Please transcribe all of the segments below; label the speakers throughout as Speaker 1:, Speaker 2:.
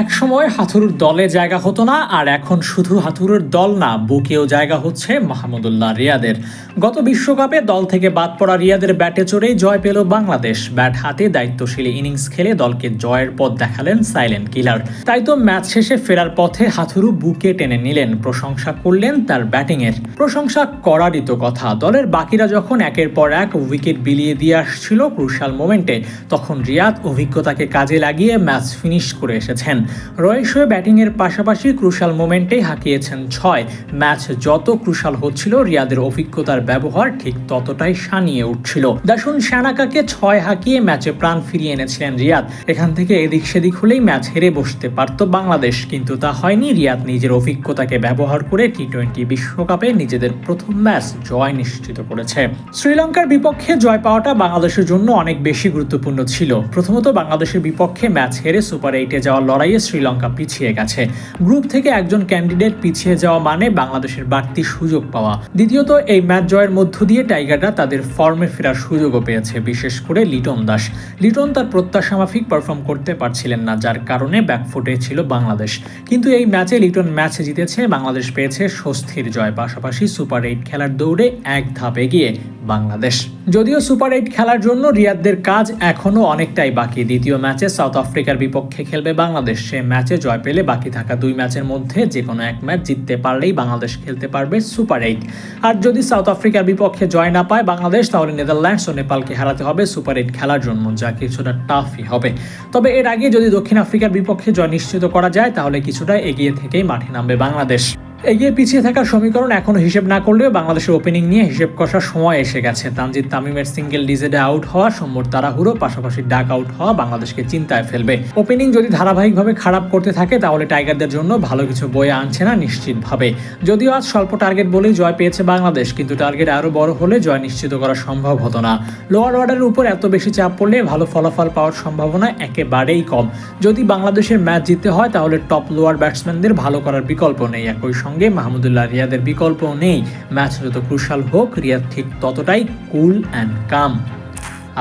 Speaker 1: এক সময় হাথুরুর দলে জায়গা হতো না, আর এখন শুধু হাথুরুর দল না, বুকেও জায়গা হচ্ছে মাহমুদুল্লাহ রিয়াদের। গত বিশ্বকাপে দল থেকে বাদ পড়া রিয়াদের ব্যাটে চড়েই জয় পেল বাংলাদেশ। ব্যাট হাতে দায়িত্বশীল ইনিংস খেলে দলকে জয়ের পথ দেখালেন সাইলেন্ট কিলার। তাই তো ম্যাচ শেষে ফেরার পথে হাথুরু বুকে টেনে নিলেন, প্রশংসা করলেন তার ব্যাটিংয়ের। প্রশংসা করারই তো কথা, দলের বাকিরা যখন একের পর এক উইকেট বিলিয়ে দিয়ে আসছিল ক্রুশাল মোমেন্টে, তখন রিয়াদ অভিজ্ঞতাকে কাজে লাগিয়ে ম্যাচ ফিনিশ করে এসেছেন। রয়েস হয়ে ব্যাটিংয়ের পাশাপাশি ক্রুশাল মোমেন্টেই হাঁকিয়েছেন ছয়। ম্যাচ যত ক্রুশাল হচ্ছিল, রিয়াদের অভিজ্ঞতার ব্যবহার ঠিক ততটাই সানিয়ে উঠছিল। দাসুন শানাকাকে ছয় হাঁকিয়ে ম্যাচে প্রাণ ফিরিয়ে এনেছিলেন রিয়াদ। এখান থেকে এদিক সেদিক হলেই ম্যাচ হেরে বসতে পারত বাংলাদেশ, কিন্তু তা হয়নি। রিয়াদ নিজের অভিজ্ঞতাকে ব্যবহার করে টি টোয়েন্টি বিশ্বকাপে নিজেদের প্রথম ম্যাচ জয় নিশ্চিত করেছে। শ্রীলঙ্কার বিপক্ষে জয় পাওয়াটা বাংলাদেশের জন্য অনেক বেশি গুরুত্বপূর্ণ ছিল। প্রথমত বাংলাদেশের বিপক্ষে ম্যাচ হেরে সুপার এইটে যাওয়ার লড়াইয়ে শ্রীলঙ্কা পিছিয়ে গেছে। গ্রুপ থেকে একজন ক্যান্ডিডেট পিছিয়ে যাওয়া মানে বাংলাদেশের বাড়তি সুযোগ পাওয়া। দ্বিতীয়ত, এই ম্যাচ জয়ের মধ্য দিয়ে টাইগাররা তাদের ফর্মে ফেরার সুযোগও পেয়েছে, বিশেষ করে লিটন দাস। লিটন তার প্রত্যাশা মাফিক পারফর্ম করতে পারছিলেন না, যার কারণে ব্যাকফুটে ছিল বাংলাদেশ। কিন্তু এই ম্যাচে লিটন ম্যাচ জিতেছে, বাংলাদেশ পেয়েছে স্বস্তির জয়, পাশাপাশি সুপার এইট খেলার দৌড়ে এক ধাপ এগিয়ে বাংলাদেশ। যদিও সুপার এইট খেলার জন্য রিয়াদদের কাজ এখনও অনেকটাই বাকি। দ্বিতীয় ম্যাচে সাউথ আফ্রিকার বিপক্ষে খেলবে বাংলাদেশ। সে ম্যাচে জয় পেলে বাকি থাকা দুই ম্যাচের মধ্যে যে কোনো এক ম্যাচ জিততে পারলেই বাংলাদেশ খেলতে পারবে সুপার এইট। আর যদি সাউথ আফ্রিকার বিপক্ষে জয় না পায় বাংলাদেশ, তাহলে নেদারল্যান্ডস ও নেপালকে হারাতে হবে সুপার এইট খেলার জন্য, যা কিছুটা টাফই হবে। তবে এর আগে যদি দক্ষিণ আফ্রিকার বিপক্ষে জয় নিশ্চিত করা যায়, তাহলে কিছুটা এগিয়ে থেকেই মাঠে নামবে বাংলাদেশ। এগিয়ে পিছিয়ে থাকার সমীকরণ এখনও হিসেব না করলেও বাংলাদেশের ওপেনিং নিয়ে হিসেব কষার সময় এসে গেছে। তানজিদ তামিমের সিঙ্গেল ডিজেডে আউট হওয়া সম্মর তারাহুরো পাশাপাশি ডাক আউট হওয়া বাংলাদেশকে চিন্তায় ফেলবে। ওপেনিং যদি ধারাবাহিকভাবে খারাপ করতে থাকে, তাহলে টাইগারদের জন্য ভালো কিছু বয়ে আনছে না নিশ্চিতভাবে। যদিও আজ স্বল্প টার্গেট বলেই জয় পেয়েছে বাংলাদেশ, কিন্তু টার্গেট আরও বড় হলে জয় নিশ্চিত করা সম্ভব হতো না। লোয়ার অর্ডারের উপর এত বেশি চাপ পড়লে ভালো ফলাফল পাওয়ার সম্ভাবনা একেবারেই কম। যদি বাংলাদেশের ম্যাচ জিততে হয়, তাহলে টপ লোয়ার ব্যাটসম্যানদের ভালো করার বিকল্প নেই। একই সঙ্গে মাহমুদুল্লাহ রিয়াদের বিকল্প নেই। ম্যাচ যত ক্রুশাল হোক, রিয়াদ ঠিক ততটাই cool and calm.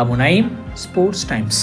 Speaker 1: Abu Naim Sports Times.